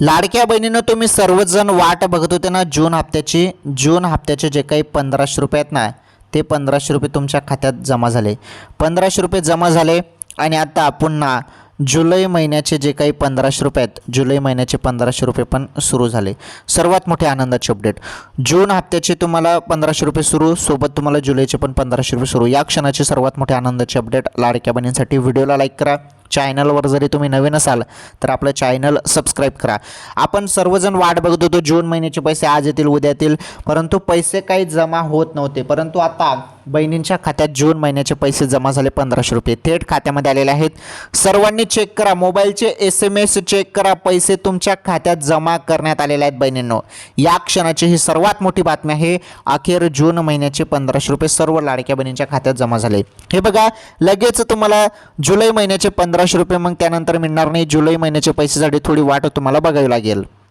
लाडक्या बहिणीनं तुम्ही सर्वजण वाट बघत होते ना जून हप्त्याची जून हप्त्याचे जे काही पंधराशे रुपये आहेत ना ते पंधराशे रुपये तुमच्या खात्यात जमा झाले. पंधराशे रुपये जमा झाले आणि आता पुन्हा जुलै महिन्याचे जे काही पंधराशे रुपये आहेत जुलै महिन्याचे पंधराशे रुपये पण सुरू झाले. सर्वात मोठे आनंदाचे अपडेट जून हप्त्याचे तुम्हाला पंधराशे रुपये सुरू सोबत तुम्हाला जुलैचे पण पंधराशे रुपये सुरू. या क्षणाचे सर्वात मोठे आनंदाचे अपडेट लाडक्या बहिणींसाठी. व्हिडिओला लाईक करा. चॅनलवर जरी तुम्ही नवीन असाल तर आपलं चॅनल सबस्क्राईब करा. आपण सर्वजण वाट बघत होतो जून महिन्याचे पैसे आज येतील उद्या येतील परंतु पैसे काही जमा होत नव्हते. परंतु आता बहिणींच्या खात्यात जून महिन्याचे पैसे जमा झाले पंधराशे रुपये. थेट खात्यामध्ये आलेले आहेत. सर्वांनी चेक करा. मोबाईलचे एस एम एस चेक करा. पैसे तुमच्या खात्यात जमा करण्यात आलेले आहेत बहिणींनो. या क्षणाची ही सर्वात मोठी बातमी आहे. अखेर जून महिन्याचे पंधराशे रुपये सर्व लाडक्या बहिणींच्या खात्यात जमा झाले. हे बघा लगेच तुम्हाला जुलै महिन्याचे पंधराशे रुपये मग त्यानंतर मिळणार नाही. जुलै महिन्याचे पैसेसाठी थोडी वाट तुम्हाला बघावी लागेल.